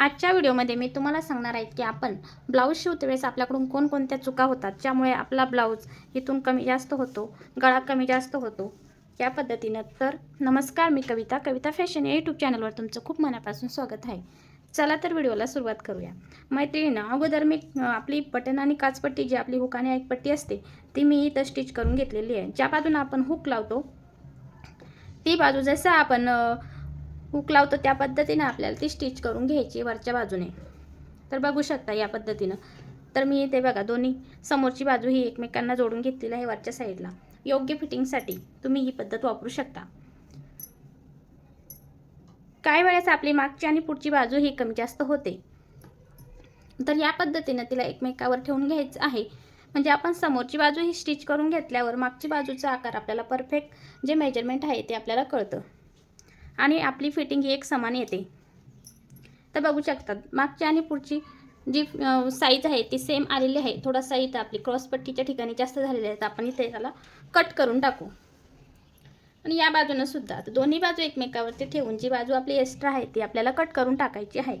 आजच्या व्हिडिओमध्ये मी तुम्हाला सांगणार आहे की आपण ब्लाऊज शिवते वेळेस आपल्याकडून कोणकोणत्या चुका होतात ज्यामुळे आपला ब्लाऊज इथून कमी जास्त होतो गळा कमी जास्त होतो. या पद्धतीनं तर नमस्कार मी कविता. कविता फॅशन या यूट्यूब चॅनलवर तुमचं खूप मनापासून स्वागत आहे. चला तर व्हिडिओला सुरुवात करूया. मैत्रिणीनं अगोदर मी आपली बटन आणि काचपट्टी जी आपली हुक आणि एक पट्टी असते ती मी इथं स्टिच करून घेतलेली आहे. ज्या बाजूनं आपण हुक लावतो ती बाजू जसं आपण हुक लावतो त्या पद्धतीने आपल्याला ती स्टिच करून घ्यायची वरच्या बाजूने. तर बघू शकता या पद्धतीनं. तर मी इथे बघा दोन्ही समोरची बाजू ही एकमेकांना जोडून घेतलेली आहे वरच्या साईडला योग्य फिटिंगसाठी तुम्ही ही पद्धत वापरू शकता. काही वेळेस आपली मागची आणि पुढची बाजू ही कमी जास्त होते. तर या पद्धतीनं तिला एकमेकावर ठेवून घ्यायचं आहे. म्हणजे आपण समोरची बाजू ही स्टिच करून घेतल्यावर मागची बाजूचा आकार आपल्याला परफेक्ट जे मेजरमेंट आहे ते आपल्याला कळतं. आणि आपली फिटिंग ही एक समान येते. तर बघू शकतात मागची आणि पुढची जी साईज आहे ती सेम आलेली आहे. थोडासा इथं आपली क्रॉसपट्टीच्या ठिकाणी जास्त झालेले आहेत. आपण इथे त्याला कट करून टाकू. आणि या बाजूनं सुद्धा दोन्ही बाजू एकमेकावरती ठेवून जी बाजू आपली एक्स्ट्रा आहे ती आपल्याला कट करून टाकायची आहे.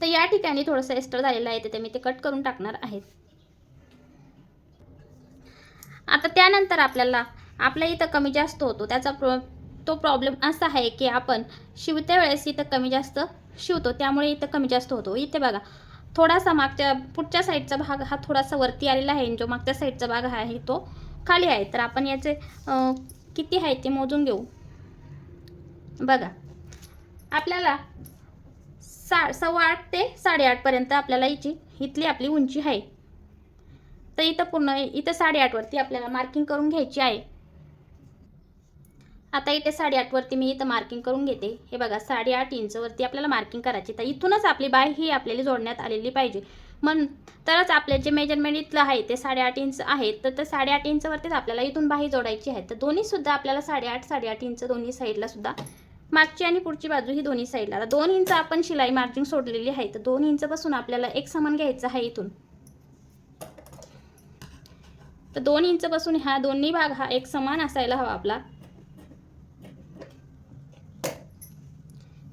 तर या ठिकाणी थोडंसं एक्स्ट्रा झालेलं आहे तर ते मी ते कट करून टाकणार आहेत आता त्यानंतर आपल्याला आपल्या इथं कमी जास्त होतो त्याचा प्र तो प्रॉब्लेम असा आहे की आपण शिवत्या वेळेस इथं कमी जास्त शिवतो त्यामुळे इथं कमी जास्त होतो. इथे बघा थोडासा मागच्या पुढच्या साईडचा भाग हा थोडासा वरती आलेला आहे आणि जो मागच्या साईडचा भाग आहे तो खाली आहे. तर आपण याचे किती आहे ते मोजून घेऊ. बघा आपल्याला सा सव्वा आठ ते साडेआठपर्यंत आपल्याला याची इथली आपली उंची आहे. तर इथं पूर्ण इथं साडेआठवरती आपल्याला मार्किंग करून घ्यायची आहे. आता इथे साडेआठवरती मी इथं मार्किंग करून घेते. हे बघा साडेआठ इंचवरती आपल्याला मार्किंग करायची. तर इथूनच आपली बाय ही आपल्याला जोडण्यात आलेली पाहिजे. मग तरच आपले जे मेजरमेंट इथलं आहे ते साडेआठ इंच आहे. तर ते साडेआठ इंचवरतीच आपल्याला इथून बाही जोडायची आहे. तर दोन्हीसुद्धा आपल्याला साडेआठ साडेआठ इंच दोन्ही साईडला सुद्धा मागची आणि पुढची बाजू ही दोन्ही साईडला आता दोन इंच आपण शिलाई मार्जिंग सोडलेली आहे. तर दोन इंचपासून आपल्याला एक समान घ्यायचं आहे इथून. तर दोन इंचपासून हा दोन्ही भाग हा एक समान असायला हवा आपला.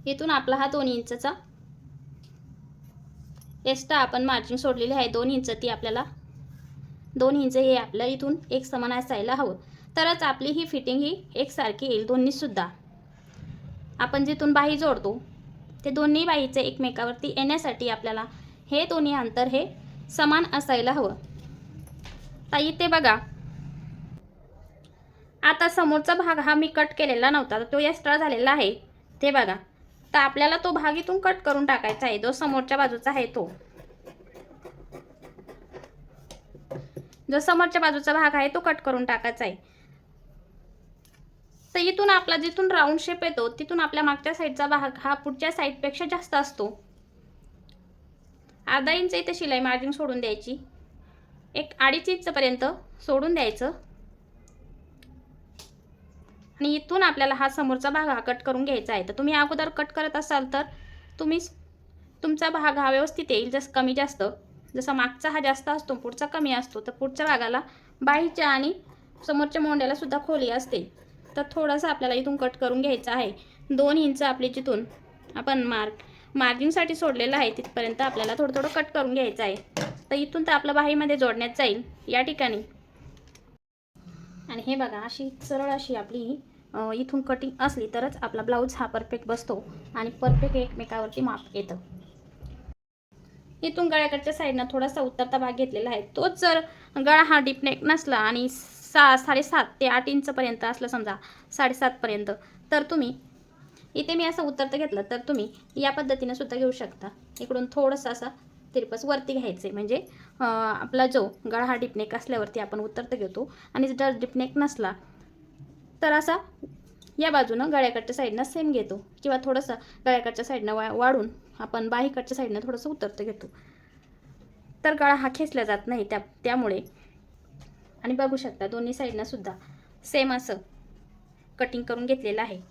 इथून आपला हा दोन इंचचा. एक्स्ट्रा आपण मार्जिन सोडलेली आहे दोन इंच ती आपल्याला. दोन इंच हे आपल्या इथून एक समान असायला हवं. तरच आपली ही फिटिंग ही एकसारखी येईल दोन्हीसुद्धा आपण जिथून बाही जोडतो ते दोन्ही बाहीचे एकमेकावरती येण्यासाठी आपल्याला हे दोन्ही अंतर हे समान असायला हवं. ताई ते बघा. आता समोरचा भाग हा मी कट केलेला नव्हता तो एक्स्ट्रा झालेला आहे. ते बघा. तर आपल्याला तो भाग इथून कट करून टाकायचा आहे. जो समोरच्या बाजूचा आहे तो. जो समोरच्या बाजूचा भाग आहे तो कट करून टाकायचा आहे. तर इथून आपला जिथून राऊंड शेप येतो तिथून आपल्या मागच्या साईडचा भाग हा पुढच्या साईडपेक्षा जास्त असतो. अर्धा इंच इथे शिलाई मार्जिन सोडून द्यायची. एक अडीच इंचपर्यंत सोडून द्यायचं. आणि इथून आपल्याला हा समोरचा भाग हा कट करून घ्यायचा आहे. तर तुम्ही अगोदर कट करत असाल तर तुम्ही तुमचा भाग हा व्यवस्थित येईल जसं कमी जास्त. जसा मागचा हा जास्त असतो पुढचा कमी असतो तर पुढच्या भागाला बाहीच्या आणि समोरच्या मोंड्याला सुद्धा खोली असते. तर थोडंसं आपल्याला इथून कट करून घ्यायचं आहे. दोन इंच आपली जिथून आपण मार्क मार्जिंगसाठी सोडलेलं आहे तिथपर्यंत आपल्याला थोडं थोडं कट करून घ्यायचं आहे. तर इथून तर आपलं बाहीमध्ये जोडण्यात जाईल. या ठिकाणी आणि हे बघा अशी सरळ अशी आपली इथून कटिंग असली तरच आपला ब्लाऊज हा परफेक्ट बसतो आणि परफेक्ट एकमेकावरती माप येतं. इथून गळ्याकडच्या साईडनं थोडासा उतरता भाग घेतलेला आहे. तोच जर गळा हा डिपनेक नसला आणि सा साडेसात ते आठ इंचपर्यंत असलं समजा साडेसातपर्यंत तर तुम्ही इथे मी असं उतरतं घेतलं तर तुम्ही या पद्धतीनं सुद्धा घेऊ शकता. इकडून थोडंसं असं तिरपस वरती घ्यायचं आहे म्हणजे आपला जो गळा हा डिपनेक असल्यावरती आपण उतरतं घेतो. आणि जर डिपनेक नसला तर असा या बाजूनं गळ्याकडच्या साईडनं सेम घेतो. किंवा थोडंसं गळ्याकडच्या साईडनं वा वाढून आपण बाहीकडच्या साईडनं थोडंसं उतरतं घेतो. तर गळा हा खेचला जात नाही त्या त्यामुळे. आणि बघू शकता दोन्ही साईडनं सुद्धा सेम असं कटिंग करून घेतलेलं आहे.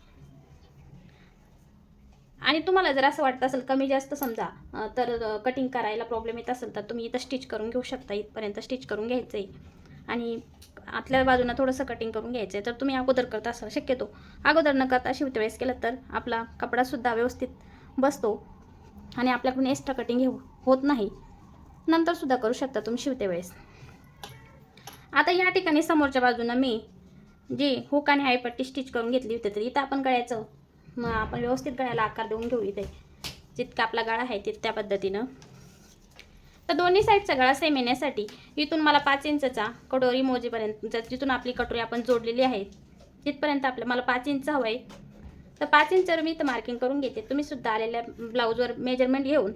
आणि तुम्हाला जर असं वाटत असेल कमी जास्त समजा तर कटिंग करायला प्रॉब्लेम येत असेल तर तुम्ही इथं स्टिच करून घेऊ शकता इथपर्यंत स्टिच करून घ्यायचं आहे आणि आतल्या बाजूनं थोडंसं कटिंग करून घ्यायचं आहे तर तुम्ही अगोदर करता असाल शक्यतो. अगोदर न करता शिवते वेळेस केलं तर आपला कपडासुद्धा व्यवस्थित बसतो आणि आपल्याकडून एक्स्ट्रा कटिंग घेऊ होत नाही. नंतरसुद्धा करू शकता तुम्ही शिवते वेळेस. आता या ठिकाणी समोरच्या बाजूनं मी जी हुक आणि आईपट्टी स्टिच करून घेतली होती तर इथं आपण गळ्याचं मग आपण व्यवस्थित गळ्याला आकार देऊन घेऊ इथे. जितका आपला गळा आहे तित त्या पद्धतीनं. तर दोन्ही साईडचा गळा सेम येण्यासाठी इथून मला पाच इंचचा कटोरी मोजेपर्यंत ज- जिथून आपली कटोरी आपण जोडलेली आहे तिथपर्यंत आपलं मला पाच इंच हवं आहे तर पाच इंचवर मी इथं मार्किंग करून घेते तुम्ही सुद्धा आलेल्या ब्लाऊजवर मेजरमेंट घेऊन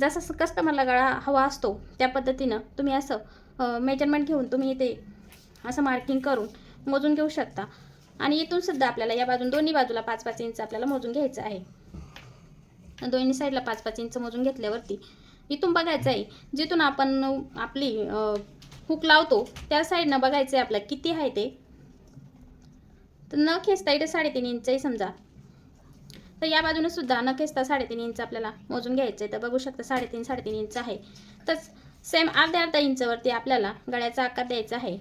जसं कस्टमरला गळा हवा असतो त्या पद्धतीनं तुम्ही असं मेजरमेंट घेऊन तुम्ही इथे असं मार्किंग करून मोजून घेऊ शकता. आणि इथून सुद्धा आपल्याला या बाजून दोन्ही बाजूला पाच पाच इंच आपल्याला मोजून घ्यायचं आहे. दोन्ही साईडला पाच पाच इंच मोजून घेतल्यावरती इथून बघायचं आहे जिथून आपण आपली हुक लावतो त्या साईडनं बघायचं आहे आपल्याला किती आहे ते. तर न खेचता इथे साडेतीन इंच आहे समजा. तर या बाजूने सुद्धा न खेचता साडेतीन इंच आपल्याला मोजून घ्यायचं आहे. तर बघू शकता साडेतीन साडेतीन इंच आहे. तर सेम अर्ध्या अर्ध्या इंचवरती आपल्याला गळ्याचा आकार द्यायचा आहे.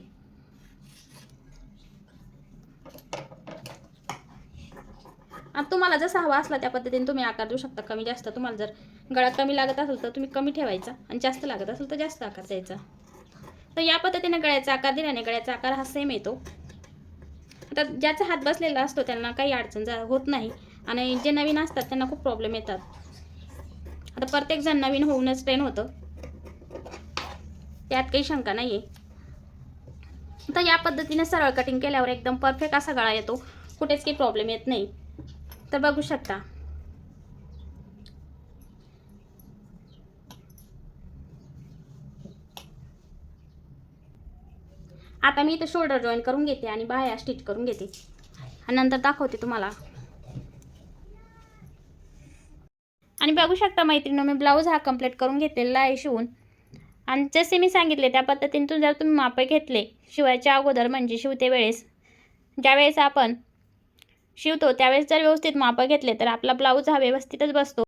आणि तुम्हाला जसा हवा असला त्या पद्धतीने तुम्ही आकार देऊ शकता. कमी जास्त. तुम्हाला जर गळा कमी लागत असेल तर तुम्ही कमी ठेवायचा आणि जास्त लागत असेल तर जास्त आकार द्यायचा. तर या पद्धतीने गळ्याचा आकार दिल्याने गळ्याचा आकार हा सेम येतो. आता ज्याचा हात बसलेला असतो त्यांना काही अडचण जा होत नाही. आणि जे नवीन असतात त्यांना खूप प्रॉब्लेम येतात. आता प्रत्येकजण नवीन होऊनच ट्रेन होतं. त्यात काही शंका नाही आहे तर या पद्धतीने सरळ कटिंग केल्यावर एकदम परफेक्ट असा गळा येतो. कुठेच काही प्रॉब्लेम येत नाही. तर बघू शकता. आता मी इथं शोल्डर जॉईन करून घेते आणि बाह्या स्टिच करून घेते. आणि नंतर दाखवते तुम्हाला. आणि बघू शकता मैत्रिणी मी ब्लाऊज हा कंप्लीट करून घेतलेला आहे शिवून. आणि जसे मी सांगितले त्या पद्धतीने जर तुम्ही मापे घेतले. शिवायच्या अगोदर म्हणजे शिवते वेळेस. ज्यावेळेस आपण शिवतो त्यावेळेस जर व्यवस्थित मापं घेतले तर आपला ब्लाऊज हा व्यवस्थितच बसतो.